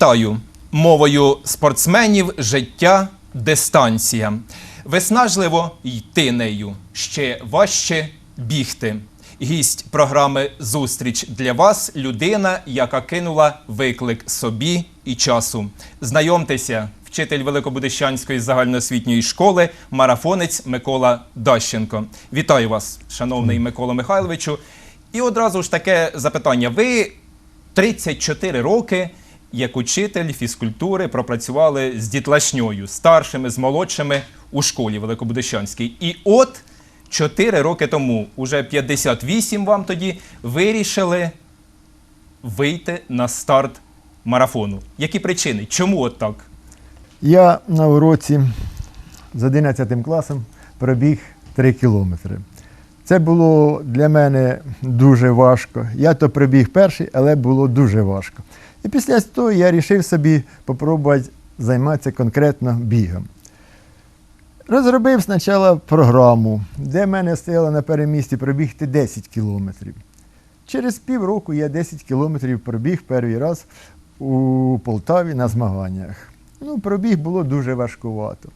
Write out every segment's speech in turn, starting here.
Вітаю! Мовою спортсменів життя дистанція. Виснажливо йти нею, ще важче бігти. Гість програми Зустріч для вас людина, яка кинула виклик собі і часу. Знайомтеся, вчитель Великобудищанської загальноосвітньої школи, марафонець Микола Дащенко. Вітаю вас, шановний Микола Михайловичу. І одразу ж таке запитання. Ви 34 роки як учитель фізкультури пропрацювали з дітлашньою, старшими, з молодшими у школі Великобудищанській. І от 4 роки тому, уже 58 вам тоді, вирішили вийти на старт марафону. Які причини? Чому от так? Я на уроці з 11 класом пробіг 3 кілометри. Це було для мене дуже важко. Я то пробіг перший, але було дуже важко. І після того я вирішив собі спробувати займатися конкретно бігом. Розробив спочатку програму, де мене стояло на перемісті пробігти 10 кілометрів. Через півроку я 10 кілометрів пробіг перший раз у Полтаві на змаганнях. Ну, пробіг було дуже важкувато.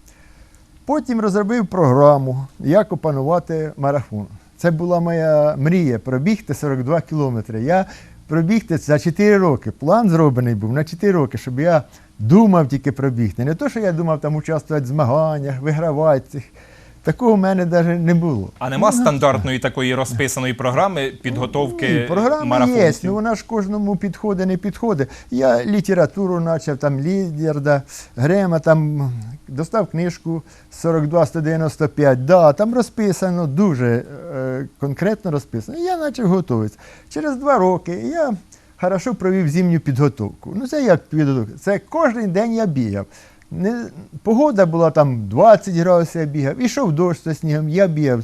Потім розробив програму, як опанувати марафон. Це була моя мрія пробігти 42 кілометри. Пробігти за 4 роки. План зроблений був на 4 роки, щоб я думав тільки пробігти. Не то, що я думав там участвувати в змаганнях, вигравати цих. Такого в мене навіть не було. А нема стандартної такої розписаної програми підготовки Ні, програма є, ну вона ж кожному підходить, не підходить. Я літературу почав, там Лідерда, Грема, там достав книжку 42-195, да, там розписано, дуже е, конкретно розписано. Я почав готуватися. Через два роки я хорошо провів зимню підготовку. Ну це як підготовка? Це кожен день я бігав. Не, погода була там 20 градусів, я бігав, ішов дощ зі снігом, я бігав.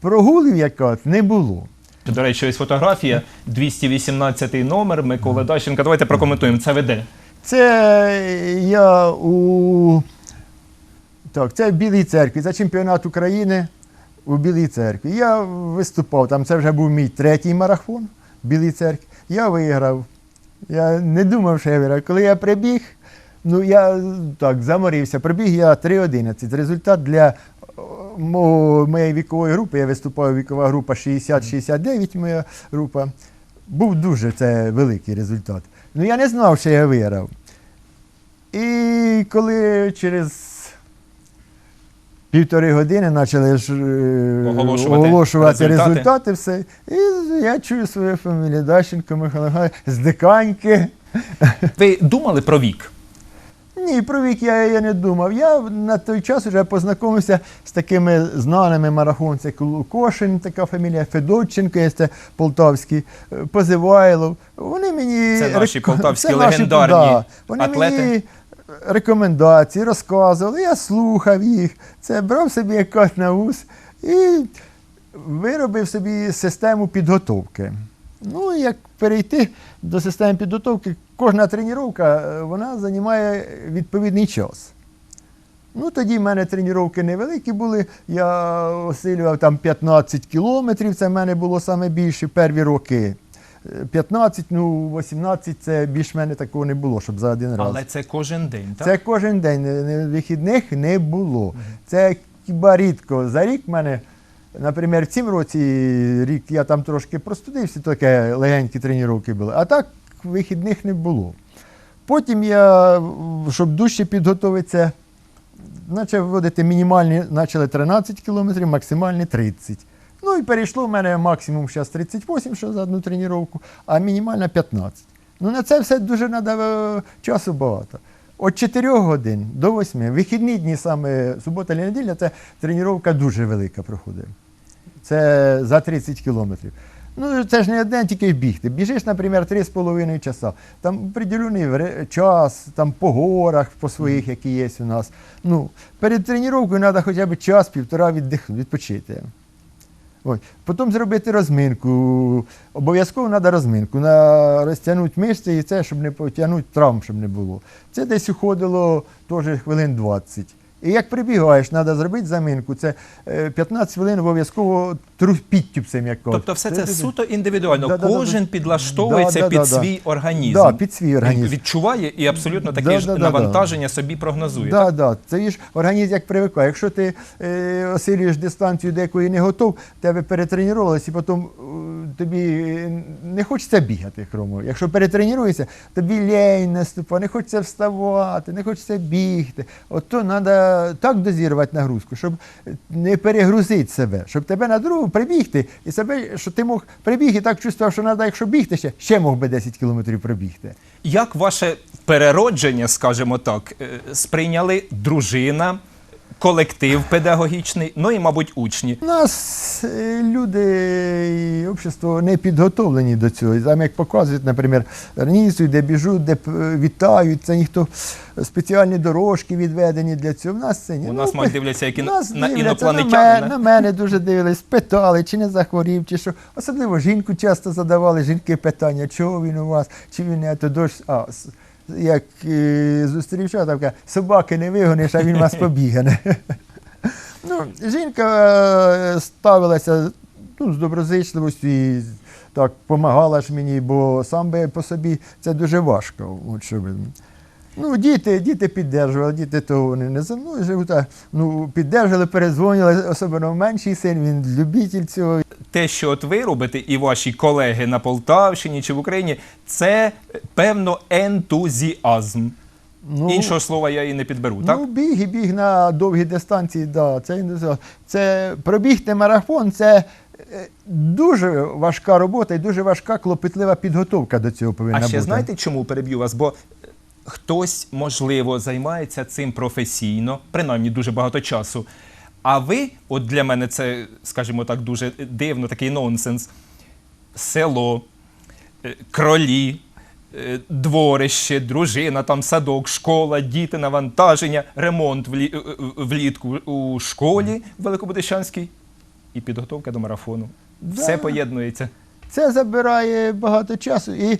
Прогулів якось не було. До речі, ось фотографія, 218 номер Миколи Дащенка. Давайте прокоментуємо. Це ви де? Це я у так, це в Білій церкві. Це чемпіонат України у Білій церкві. Я виступав, там це вже був мій третій марафон в Білій церкві. Я виграв. Я не думав, що я виграв. Коли я прибіг, ну я так заморився. Прибіг я 3.11. Результат для мого- моєї вікової групи, я виступав вікова група 60-69, моя група. Був дуже це великий результат. Ну я не знав, що я виграв. І коли через півтори години почали ж е, Оголошувати оголошувати результати. результати, все. І я чую свою фамілію Дащенко Михайло з диканьки. Ви думали про вік? Ні, про вік я, я не думав. Я на той час вже познайомився з такими знаними марафонцями, як Лукошин, така фамілія, Федотченко, є це полтавський, е, Позивайлов. Вони мені Це наші рек- полтавські це наші, легендарні да. Вони атлети. мені рекомендації розказували, я слухав їх, це брав собі якось на ус і виробив собі систему підготовки. Ну, як перейти до системи підготовки, кожна тренування вона займає відповідний час. Ну, тоді в мене тренування невеликі були. Я осилював там 15 кілометрів, це в мене було саме більше перві роки. Е, 15, ну 18 це більш в мене такого не було, щоб за один раз. Але це кожен день, так? Це кожен день, не- вихідних не було. Це хіба рідко. За рік в мене, наприклад, в цьому році рік я там трошки простудився, таке легенькі тренування були, а так вихідних не було. Потім я, щоб дужче підготуватися, почав вводити мінімальні, почали 13 кілометрів, максимальні 30. Ну і перейшло в мене максимум зараз 38, що за одну тренування, а мінімальна 15. Ну на це все дуже треба часу багато. От 4 годин до 8. Вихідні дні, саме субота і неділя, це тренування дуже велика проходить. Це за 30 кілометрів. Ну, це ж не один тільки бігти. Біжиш, наприклад, 3,5 часа. Там приділений час, там по горах, по своїх, які є у нас. Ну, перед тренуванням треба хоча б час-півтора віддих, відпочити. Ой. Потім зробити розминку. Обов'язково треба розминку. На розтягнути мишці і це, щоб не потягнути травм, щоб не було. Це десь уходило теж хвилин 20. І як прибігаєш, треба зробити заминку. Це е, 15 хвилин обов'язково тру- підтюпцем, як. Тобто, все це суто індивідуально. Да, да, да, Кожен да. підлаштовується Да, да, під да, да. свій організм. Да, під свій організм. Він відчуває і абсолютно такі Да, ж да, да, да. навантаження собі прогнозує. Да, да. Це ж організм як привикає. Якщо ти е, осилюєш дистанцію, до якої не готов, тебе перетренувалися, і потім е, тобі е, не хочеться бігати, хромо. Якщо перетренуєшся, тобі лень наступа, не хочеться вставати, не хочеться бігти. От то треба так дозірувати нагрузку, щоб не перегрузити себе, щоб тебе на другу прибігти, і себе, що ти мог прибіг і так чувствував, що треба, якщо бігти ще, ще мог би 10 кілометрів пробігти. Як ваше переродження, скажімо так, е, сприйняли дружина, колектив педагогічний, ну і, мабуть, учні. У нас е, люди і общество не підготовлені до цього. Там, як показують, наприклад, організують, де біжуть, де е, вітають, це ніхто спеціальні дорожки відведені для цього. У нас це ні. У Ну, нас, мабуть, дивляться, як і нас на дивляться. На, мене, на мене дуже дивились, питали, чи не захворів, чи що. Особливо жінку часто задавали, жінки питання, чого він у вас, чи він не то дощ. А, як е, зустрічав, там каже, собаки не вигониш, а він вас побігане. Ну, жінка е, ставилася ну, з доброзичливостю і так допомагала ж мені, бо сам би по собі це дуже важко. От, щоб, ну, діти, діти піддержували, діти то вони не за мною живуть, ну, піддержували, передзвонили, особливо менший син, він любитель цього. Те, що от ви робите, і ваші колеги на Полтавщині чи в Україні, це е, певно ентузіазм. Ну, Іншого слова я і не підберу, так? Ну, біг і біг на довгі дистанції, да, це, це пробігти марафон, це е, дуже важка робота і дуже важка клопітлива підготовка до цього повинна А ще бути. знаєте, чому переб'ю вас? Бо е, хтось, можливо, займається цим професійно, принаймні дуже багато часу. А ви, от для мене це, скажімо так, дуже дивно, такий нонсенс. Село, е, кролі, е, дворище, дружина, там садок, школа, діти, навантаження, ремонт е, влітку у школі Великобудищанській і підготовка до марафону. Да. Все поєднується. Це забирає багато часу і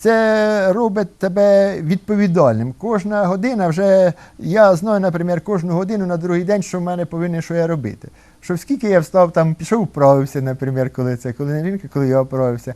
це робить тебе відповідальним. Кожна година вже я знаю, наприклад, кожну годину на другий день, що в мене повинен, що я робити. Що скільки я встав, там пішов, вправився, наприклад, коли це, коли не жінка, коли я вправився.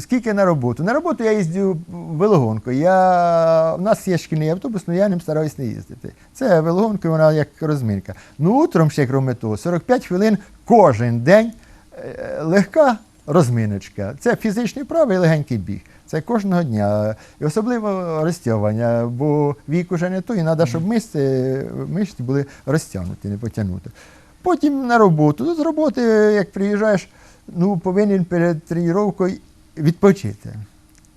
Скільки на роботу. На роботу я їздю велогонку. Я, у нас є шкільний автобус, але я ним стараюся не їздити. Це велогонка, вона як розминка. Ну, утром ще, крім того, 45 хвилин кожен день е, легка розминочка. Це фізичний вправи і легенький біг. Це кожного дня. І особливо розтягування, бо вік уже не той, і треба, щоб мишці, мишці були розтягнуті, не потягнути. Потім на роботу. Ну, з роботи, як приїжджаєш, ну, повинен перед тренувкою відпочити.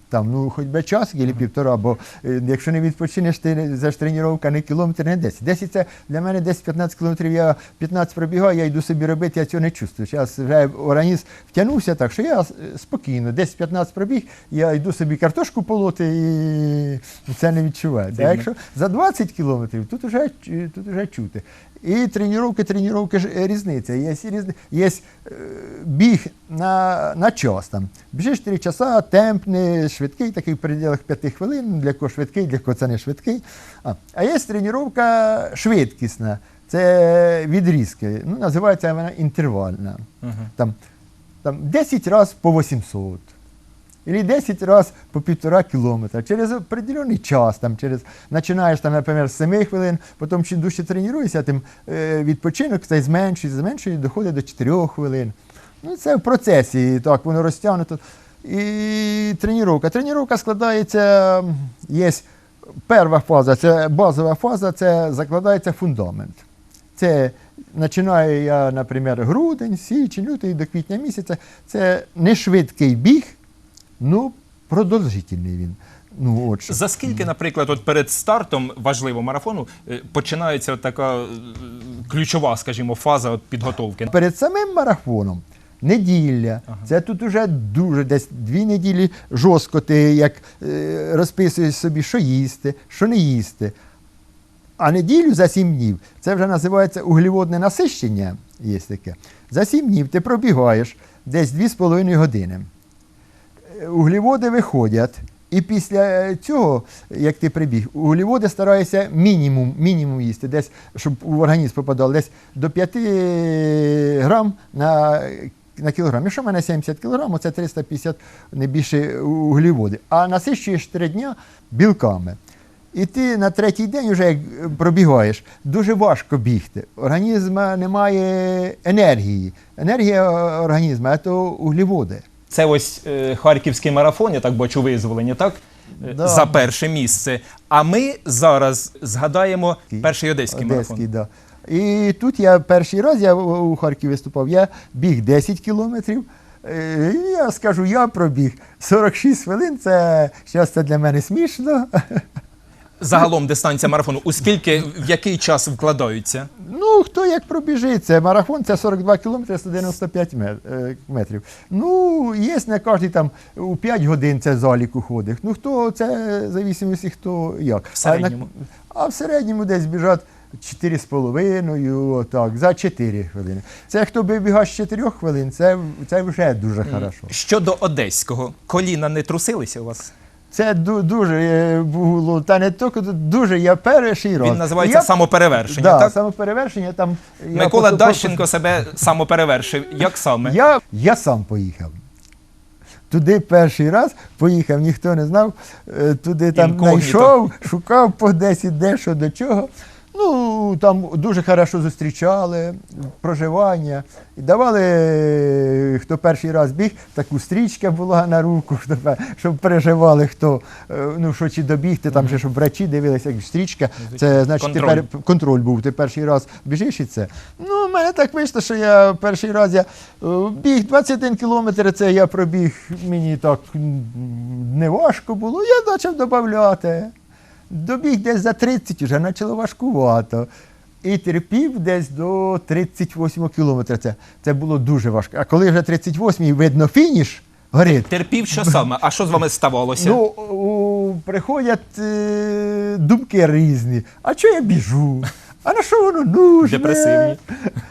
Там, ну, хоч би час, або півтора, бо е, якщо не відпочинеш, ти за ж тренування не кілометр, не 10. 10 це для мене 10-15 кілометрів, я 15 пробігаю, я йду собі робити, я цього не чувствую. Зараз вже організм втягнувся так, що я спокійно, 10-15 пробіг, я йду собі картошку полоти і це не відчувається. А якщо за 20 кілометрів, тут вже, тут вже чути. І тренування, тренування е, різниця. Є, є е, біг на, на час. Там. Біжиш 3 часа, темп не швидкий, такий в пределах 5 хвилин, для кого швидкий, для кого це не швидкий. А, а є тренування швидкісна, це відрізки. Ну, називається вона інтервальна. Там, там 10 разів по 800. Или 10 разів по півтора кілометра через определений час, там, через, починаєш, там, наприклад, з 7 хвилин, потім чим дужче тренуєшся, тим е, відпочинок цей зменшує, зменшує, доходить до 4 хвилин. Ну, це в процесі, так, воно розтягнуто. І тренування. Тренування складається, є перша фаза, це базова фаза, це закладається фундамент. Це починаю я, наприклад, грудень, січень, лютий до квітня місяця. Це не швидкий біг, ну продовжительний він. Ну, от. За скільки, наприклад, от перед стартом важливого марафону е, починається от така е, ключова, скажімо, фаза от підготовки? Перед самим марафоном неділя. Це тут уже дуже десь дві неділі жорстко ти як е, розписуєш собі, що їсти, що не їсти. А неділю за сім днів це вже називається углеводне насищення. Є таке. За сім днів ти пробігаєш десь 2,5 години. Е, Углеводи виходять, І після цього, як ти прибіг, углеводи стараюся мінімум, мінімум їсти, десь, щоб в організм попадало десь до 5 грам на, на кілограм. Якщо в мене 70 кілограм, це 350 не більше углеводи. А насищуєш 3 дня білками. І ти на третій день, вже як пробігаєш, дуже важко бігти. Організм немає енергії. Енергія організму це углеводи. Це ось е, харківський марафон, я так бачу, визволення, так? Е, Да. За перше місце. А ми зараз згадаємо перший одеський, Одеський, марафон. да. І тут я перший раз я у у Харкові виступав, я біг 10 кілометрів. Е, і Я скажу, я пробіг 46 хвилин. Це зараз це для мене смішно. Загалом дистанція марафону. У скільки в який час вкладаються? Ну, хто як пробіжить, це марафон, це 42 кілометри, 195 е, метрів. Ну, є на кожній там у 5 годин це залік уходить. Ну, хто це зависимості, хто як. В середньому? А, на, а в середньому десь біжать 4,5, отак, за 4 хвилини. Це хто би бігав з 4 хвилин, це, це вже дуже хорошо. Щодо одеського, коліна не трусилися у вас? Це дуже е, було, та не тільки дуже, я перший раз. Він називається я, самоперевершення, да, так? самоперевершення. Там, Микола я... Дащенко себе самоперевершив. Як саме? Я, я сам поїхав. Туди перший раз поїхав, ніхто не знав. Е, Туди там знайшов, шукав по десь де що до чого. Ну, там дуже хорошо зустрічали, проживання. І давали, хто перший раз біг, таку стрічка була на руку, щоб переживали, хто, е, ну, що чи добігти, там ще щоб врачі дивилися, як стрічка. Це значить Контроль. тепер контроль був. Ти перший раз біжиш і це. Ну, в мене так вийшло, що я перший раз я е, біг 21 кілометр, це я пробіг, мені так не важко було, я почав додати. Добіг десь за 30, вже почало важкувато. І терпів десь до 38 кілометра. Це, це було дуже важко. А коли вже 38-й видно фініш, горить. Терпів що саме? А що з вами ставалося? Ну, у, приходять е, думки різні. А чого я біжу? А на що воно нужне? Депресивні.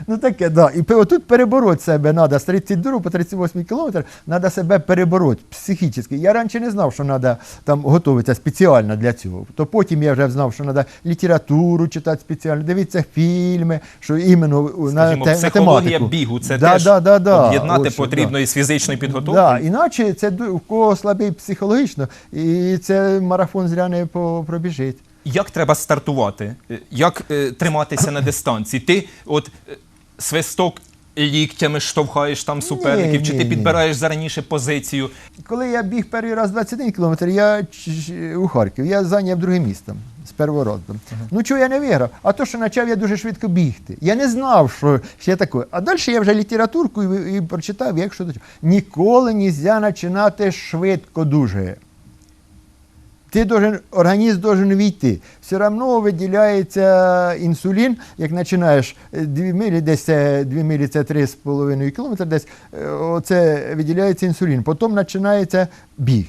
Ну таке, да. І отут перебороть себе треба з 32 по 38 кілометр, треба себе перебороть психічно. Я раніше не знав, що треба там готуватися спеціально для цього. То потім я вже знав, що треба літературу читати спеціально, дивитися фільми, що іменно на, Скажімо, те, на психологія тематику. бігу це да, теж да, да, да. об'єднати От потрібно да. із фізичною підготовкою. Да, іначе це у кого слабий психологічно, і це марафон зря не пробіжить. Як треба стартувати? Е, Як е, триматися на дистанції? Ти от е, свисток ліктями штовхаєш там суперників, чи ні, ти ні. підбираєш зараніше позицію? Коли я біг перший раз 21 кілометр, я ч- ч- у Харків, я зайняв друге місце з першого разу. Ну чого я не виграв? А то, що почав я дуже швидко бігти. Я не знав, що ще таке. А далі я вже літературку і, і прочитав, як що до чого. Ніколи не можна починати швидко дуже. Ти должен, організм должен війти. Все одно виділяється інсулін, як починаєш 2 милі, десь це 2 милі це 3,5 км, десь е, оце виділяється інсулін. Потім починається біг.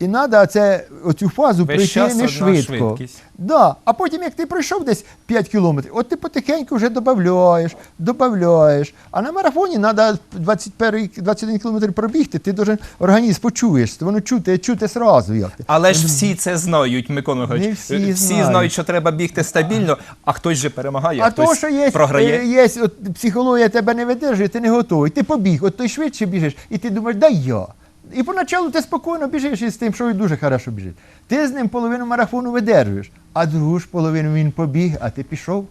І треба це, оцю фазу Весь пройти час не одна швидко. швидкість. Да. А потім, як ти пройшов десь 5 кілометрів, от ти потихеньку вже додаєш, додаєш. А на марафоні треба 21, 21 кілометр пробігти, ти должен організм почуєш, воно чути, чути сразу. Як ти. Але ж всі це знають, Микола Михайлович. Не всі Е, знають. знають, що треба бігти стабільно, а хтось же перемагає, А хтось то, що є, програє. е, є от, психологія тебе не видержує, ти не готовий. Ти побіг, от ти швидше біжиш, і ти думаєш, дай я. І поначалу ти спокійно біжиш із тим, що він дуже хорошо біжить. Ти з ним половину марафону видержуєш, а другу ж половину він побіг, а ти пішов.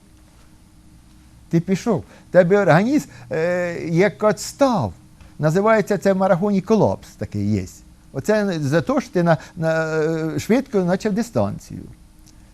Ти пішов. Тебе організм е, як от став. Називається це в марафоні колапс такий є. Оце за те, що ти на, на, е, швидко почав дистанцію.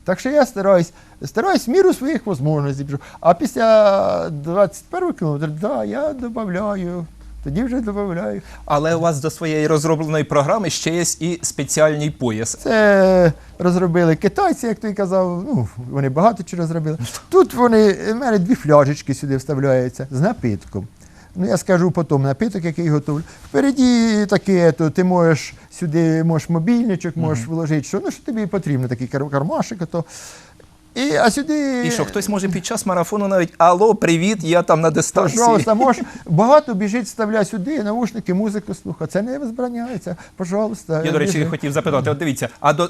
Так що я стараюсь, стараюсь міру своїх можливостей. А після 21 кілометра, да, я додаю. Тоді вже додаю. Але у вас до своєї розробленої програми ще є і спеціальний пояс. Це розробили китайці, як той казав. Ну, вони багато чого розробили. Тут вони, в мене дві фляжечки сюди вставляються з напитком. Ну, я скажу потім напиток, який готовлю. Впереді таке, то ти можеш сюди можеш мобільничок, можеш вложити, що, ну, що тобі потрібно, такий кар- кармашик. То. І, а сюди. І що, хтось може під час марафону навіть Алло, привіт, я там на дистанції. Пожалуйста, можеш багато біжить, вставляй сюди, наушники, музику слухай. Це не збороняється. Пожалуйста. Я, до речі, біжи. хотів запитати, от дивіться, а до, е,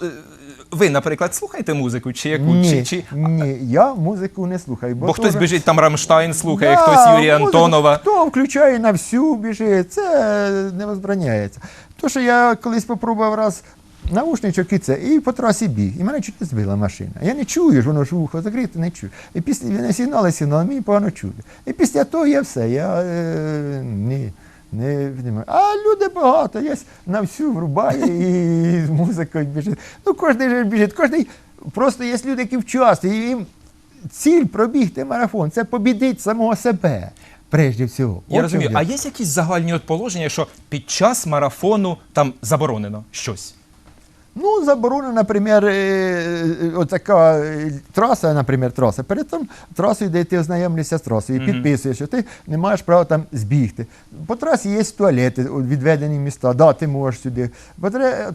ви, наприклад, слухаєте музику чи яку? Ні, Чи, чи... ні, я музику не слухаю. Бо бо хтось теж- біжить там Рамштайн слухає, Да, хтось Юрія музику Антонова. Хто включає на всю біжить, це не возбраняється. То, що я колись попробував раз наушничок і це, і по трасі біг, і мене чуть не збила машина. Я не чую, ж воно ж вухо закрите, не чую. І після не сигнали, сигнали, мені погано чути. І після того я все, я е, не. Не віднімаю. А люди багато, є на всю врубає і з музикою біжить. Ну, кожен же біжить, кожен. Просто є люди, які вчасно, і їм ціль пробігти марафон це побідити самого себе, прежде всього. Я От розумію, чим а є якісь загальні от положення, що під час марафону там заборонено щось? Ну, заборонена, наприклад, е, е, отака е, траса, наприклад, траса. Перед тим трасою, де ти ознайомлюєшся з трасою і підписуєш, що ти не маєш права там збігти. По трасі є туалети, відведені міста, да, ти можеш сюди. По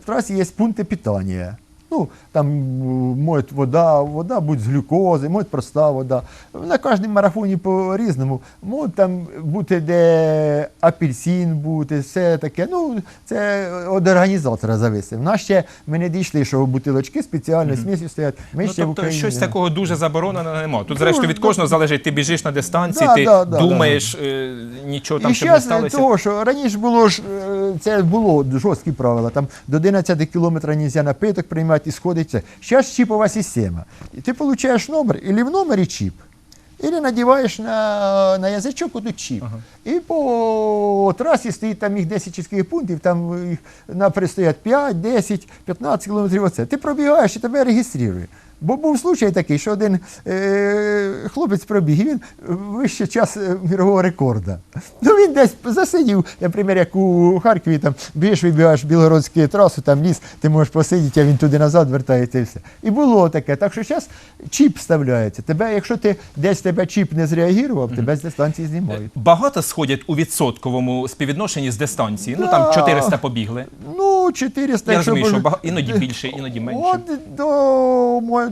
трасі є пункти питання. Ну, там м, вода, вода будь з глюкози, може проста вода. На кожному марафоні по-різному. Може там бути, де апельсин бути, все таке. Ну, це від організатора зависить. В нас ще ми не дійшли, що бутилочки спеціально смісі стоять. Ми Ну, ще в тобто Україні. щось такого дуже забороненого немає. Тут, Ну, зрештою, від кожного залежить, ти біжиш на дистанції, Да, ти да, да, думаєш, е, нічого там і щоб не сталося. того, що раніше було ж е, це було жорсткі правила. Там до 11 кілометрів нельзя напиток приймати і сходить це. Зараз чіпова система. И ти получаешь номер, или в номері чіп. Или надіваєш на, на язичок отут чіп. І по трасі стоїть там їх 10 чітких пунктів, там їх наприклад, стоять 5, 10, 15 кілометрів. Оце. Ти пробігаєш і тебе реєструє. Бо був случай такий, що один е, хлопець пробіг, і він вище час е, мірового рекорда. Ну він десь засидів, наприклад, як у Харкові, там біжиш, вибігаєш білгородську трасу, там ліс, ти можеш посидіти, а він туди назад вертається і все. І було таке. Так що зараз чіп вставляється. Тебе, якщо ти десь тебе чіп не зреагував, тебе з дистанції знімають. Багато сходять у відсотковому співвідношенні з дистанції. Ну там 400 побігли. Ну, 400, Я розумію, що бага- іноді більше, іноді менше. От до,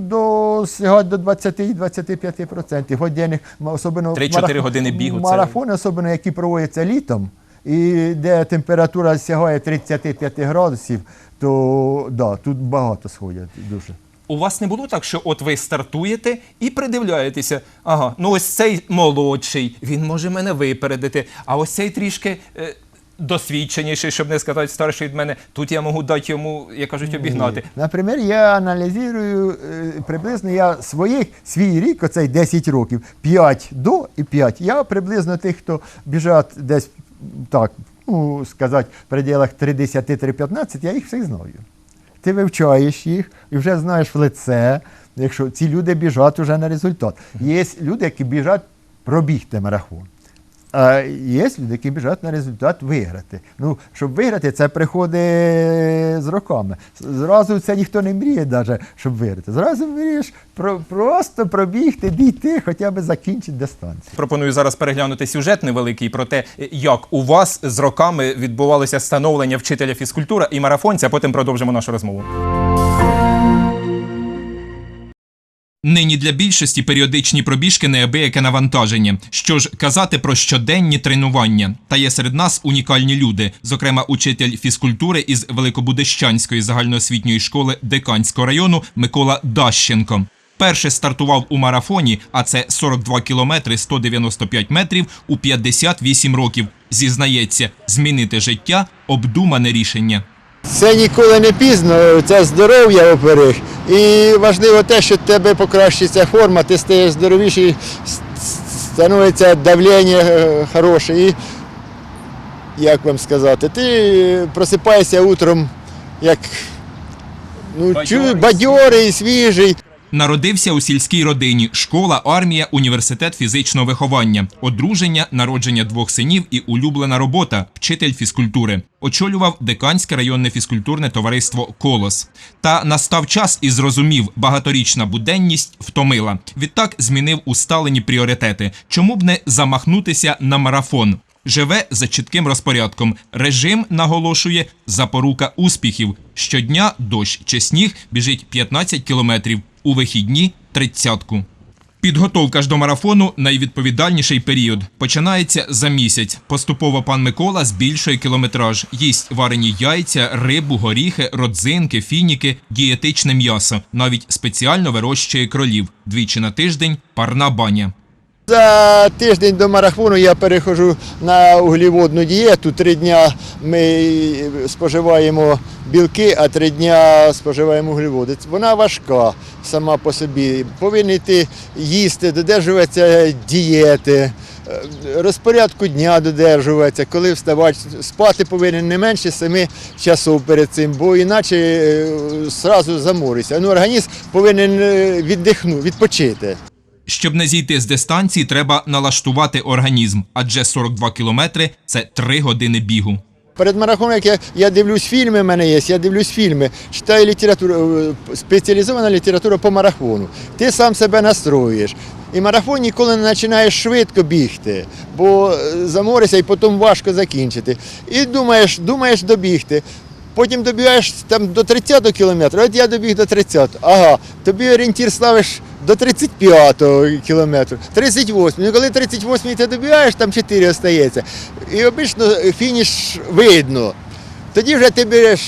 до, до 20-25%. Годинних, особливо 3-4 години бігу, це- Марафони, особливо які проводяться літом, і де температура сягає 35 градусів, то да, тут багато сходять дуже. У вас не було так, що от ви стартуєте і придивляєтеся. Ага, ну ось цей молодший, він може мене випередити, а ось цей трішки. е, Досвідченіший, щоб не сказати старший від мене, тут я можу дати йому, як кажуть, обігнати. Наприклад, я аналізую е, приблизно я своїх, свій рік, оцей 10 років, 5 до і 5. Я приблизно тих, хто біжать десь так, ну, сказати, в пределах 3,10-3,15, я їх всіх знаю. Ти вивчаєш їх і вже знаєш в лице, якщо ці люди біжать вже на результат. Є люди, які біжать пробігти марафон. А є люди, які біжать на результат виграти. Ну, щоб виграти, це приходить з роками. Зразу це ніхто не мріє, навіть, щоб виграти. Зразу мрієш про, просто пробігти, дійти, хоча б закінчити дистанцію. Пропоную зараз переглянути сюжет невеликий про те, як у вас з роками відбувалося становлення вчителя фізкультури і марафонця, потім продовжимо нашу розмову. Нині для більшості періодичні пробіжки неабияке навантаження. Що ж казати про щоденні тренування. Та є серед нас унікальні люди, зокрема, учитель фізкультури із Великобудещанської загальноосвітньої школи Деканського району Микола Дащенко. Перше стартував у марафоні, а це 42 кілометри 195 метрів у 58 років. Зізнається, змінити життя обдумане рішення. Це ніколи не пізно, це здоров'я оберіг. І важливо те, що в тебе покращиться форма, ти стаєш здоровіший, становиться давлення е, хороше. І, як вам сказати, ти просипаєшся утром як ну, бадьорий, свіжий. Народився у сільській родині, школа, армія, університет фізичного виховання, одруження, народження двох синів і улюблена робота вчитель фізкультури. Очолював деканське районне фізкультурне товариство Колос. Та настав час і зрозумів, багаторічна буденність втомила. Відтак змінив усталені пріоритети. Чому б не замахнутися на марафон? Живе за чітким розпорядком. Режим наголошує запорука успіхів. Щодня дощ чи сніг біжить 15 кілометрів. У вихідні тридцятку. Підготовка ж до марафону найвідповідальніший період. Починається за місяць. Поступово пан Микола збільшує кілометраж, їсть варені яйця, рибу, горіхи, родзинки, фініки, дієтичне м'ясо. Навіть спеціально вирощує кролів. Двічі на тиждень парна баня. За тиждень до марафону я перехожу на углеводну дієту. Три дня ми споживаємо білки, а три дня споживаємо углеводи. Вона важка сама по собі. Повинен ти їсти, додержуватися дієти, е, розпорядку дня додержуватися, коли вставати, спати повинен не менше 7 часов перед цим, бо іначе е, зразу заморишся. Ну, організм повинен е, віддихнути, відпочити. Щоб не зійти з дистанції, треба налаштувати організм, адже 42 кілометри це 3 години бігу. Перед марафоном, як я, я дивлюсь фільми, в мене є, я дивлюсь фільми, читаю літературу, е, спеціалізована література по марафону. Ти сам себе настроюєш. І марафон ніколи не починаєш швидко бігти, бо е, заморишся і потім важко закінчити. І думаєш, думаєш добігти. Потім добігаєш там до 30 кілометра, от я добіг до 30. Ага, тобі орієнтір ставиш до 35-го кілометру, 38. Ну коли 38 ти добігаєш, там 4 остається. І обично фініш видно. Тоді вже ти береш,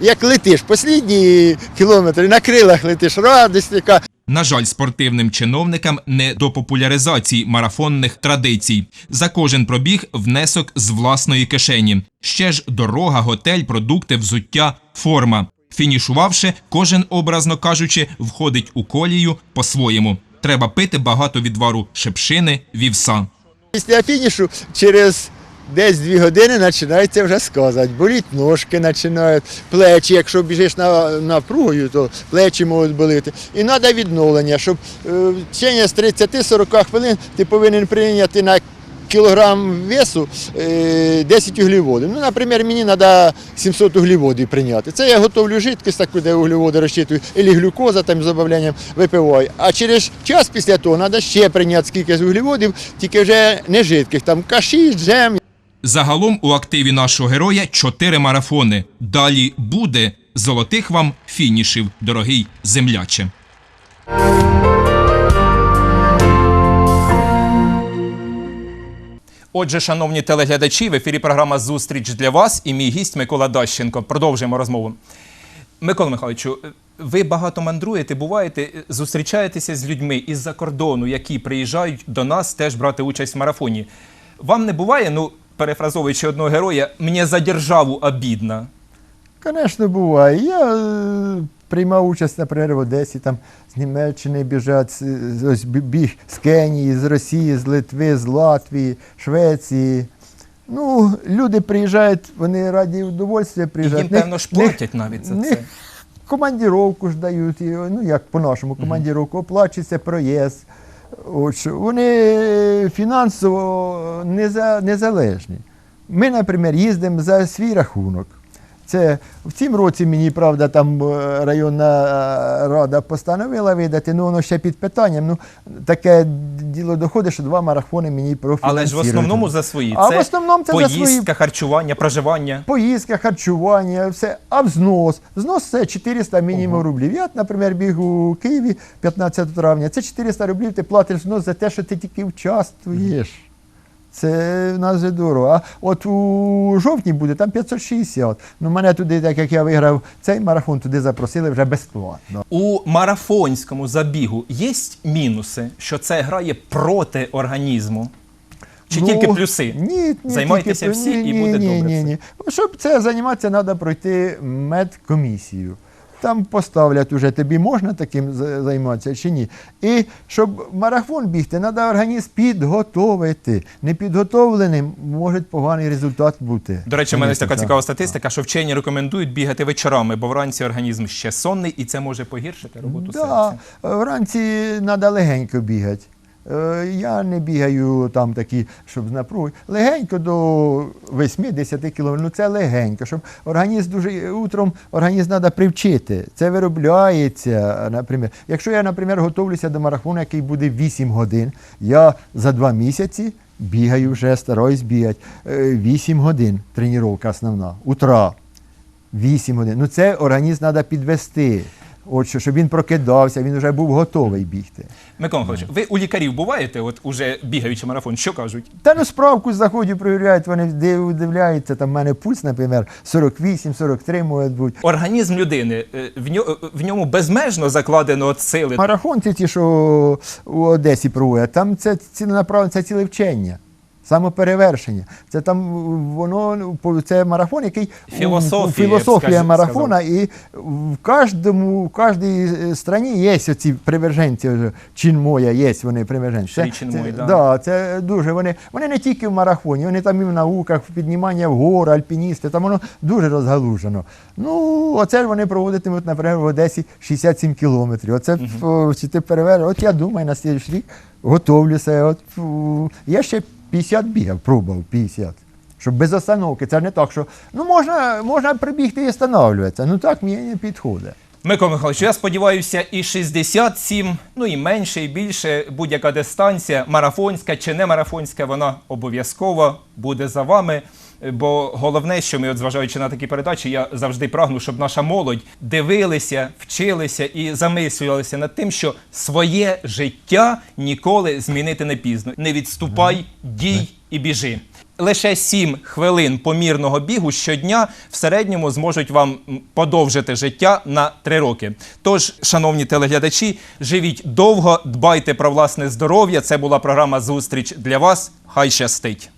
як летиш, останні кілометри на крилах летиш, радість яка. На жаль, спортивним чиновникам не до популяризації марафонних традицій. За кожен пробіг внесок з власної кишені. Ще ж дорога, готель, продукти, взуття, форма. Фінішувавши, кожен, образно кажучи, входить у колію по-своєму. Треба пити багато відвару шепшини, вівса. Після фінішу через десь дві години починається вже сказати. Боліть ножки починають, плечі. Якщо біжиш на напругою, то плечі можуть боліти. І треба відновлення, щоб е, в з 30-40 хвилин ти повинен прийняти на кілограм весу е, 10 углеводів. Ну, наприклад, мені треба 700 углеводів прийняти. Це я готовлю жидкість, так куди углеводи розчитую, або глюкоза там з додаванням випиваю. А через час після того треба ще прийняти скільки углеводів, тільки вже не жидких, там каші, джем, Загалом у активі нашого героя чотири марафони. Далі буде золотих вам фінішів, дорогий земляче. Отже, шановні телеглядачі, в ефірі програма Зустріч для вас і мій гість Микола Дащенко. Продовжуємо розмову. Микола Михайловичу, ви багато мандруєте, буваєте, зустрічаєтеся з людьми із-за кордону, які приїжджають до нас теж брати участь в марафоні. Вам не буває, ну, перефразовуючи одного героя, мені за державу обідно. Звісно, буває. Я е, приймав участь, наприклад, в Одесі, там з Німеччини біжать, ось біг з Кенії, з Росії, з Литви, з Латвії, Швеції. Ну, люди приїжджають, вони раді удовольствия І їм, певно, ж платять навіть за це. Командіровку ж дають, ну як по-нашому, командіровку, оплачується проїзд. От, вони фінансово неза- незалежні. Ми, наприклад, їздимо за свій рахунок. Це в цім році мені, правда, там е, районна е, рада постановила видати, ну воно ще під питанням. Ну, таке діло доходить, що два марафони мені профінансують. Але ж в основному за свої. А це в основному це за поїздка, свої. харчування, проживання. Поїздка, харчування, все, а взнос. Взнос це 400 мінімум рублів. Я, наприклад, біг у Києві 15 травня. Це 400 рублів, ти платиш взнос за те, що ти тільки участвуєш. Це в нас вже дорого. А от у жовтні буде там 560. Ну, мене туди, так як я виграв цей марафон, туди запросили вже безплатно. У марафонському забігу є мінуси, що це грає проти організму? Чи Ну, тільки плюси? Ні, ні, Займайтеся тільки- всі, ні, і буде ні, добре Ні, ні. Щоб це займатися, треба пройти медкомісію. Там поставлять уже тобі можна таким займатися чи ні. І щоб марафон бігти, треба організм підготовити. Непідготовленим може поганий результат бути. До речі, у мене така цікава статистика, що вчені рекомендують бігати вечорами, бо вранці організм ще сонний і це може погіршити роботу Да, серця. вранці треба легенько бігати. Е, Я не бігаю там такі, щоб з напругою. Легенько до 8-10 кілометрів. Ну це легенько, щоб організм дуже утром організм треба привчити. Це виробляється, наприклад. Якщо я, наприклад, готовлюся до марафону, який буде 8 годин, я за 2 місяці бігаю вже, стараюсь бігати. Е, 8 годин тренування основна. Утра. 8 годин. Ну це організм треба підвести. От що, щоб він прокидався, він вже був готовий бігти. Микола Михайлович, ви у лікарів буваєте, от уже бігаючи марафон, що кажуть? Та ну справку заходять, перевіряють, вони див- дивляються, там в мене пульс, наприклад, 48-43 може бути. Організм людини е, в ньо- в ньому безмежно закладено от сили. Марафон це ті, що у Одесі проводять, там це ціленаправлення, це ціле вчення. Самоперевершення. Це там воно ну, це марафон, який Філософія, філософія скажу- марафона, і в кожному, в кожній е, страні є оці приверженці, чин моя, є вони приверженці. Шрі Чин Мой, да. да, це дуже. Вони, вони не тільки в марафоні, вони там і в науках, в піднімання в гори, альпіністи, там воно дуже розгалужено. Ну, оце ж вони проводитимуть, наприклад, в Одесі 67 кілометрів. Оце угу. чи ти перевер... От я думаю, на слідчий рік готовлюся. От, я ще 50 бігав, пробував 50. Щоб без остановки. Це не так, що ну можна, можна прибігти і встановлюватися. Ну так мені не підходить. Микола Михайлович, я сподіваюся, і 67, ну і менше, і більше, будь-яка дистанція, марафонська чи не марафонська, вона обов'язково буде за вами. Бо головне, що ми, от зважаючи на такі передачі, я завжди прагну, щоб наша молодь дивилися, вчилися і замислювалися над тим, що своє життя ніколи змінити не пізно. Не відступай, дій і біжи. Лише 7 хвилин помірного бігу щодня в середньому зможуть вам подовжити життя на 3 роки. Тож, шановні телеглядачі, живіть довго, дбайте про власне здоров'я. Це була програма Зустріч для вас. Хай щастить!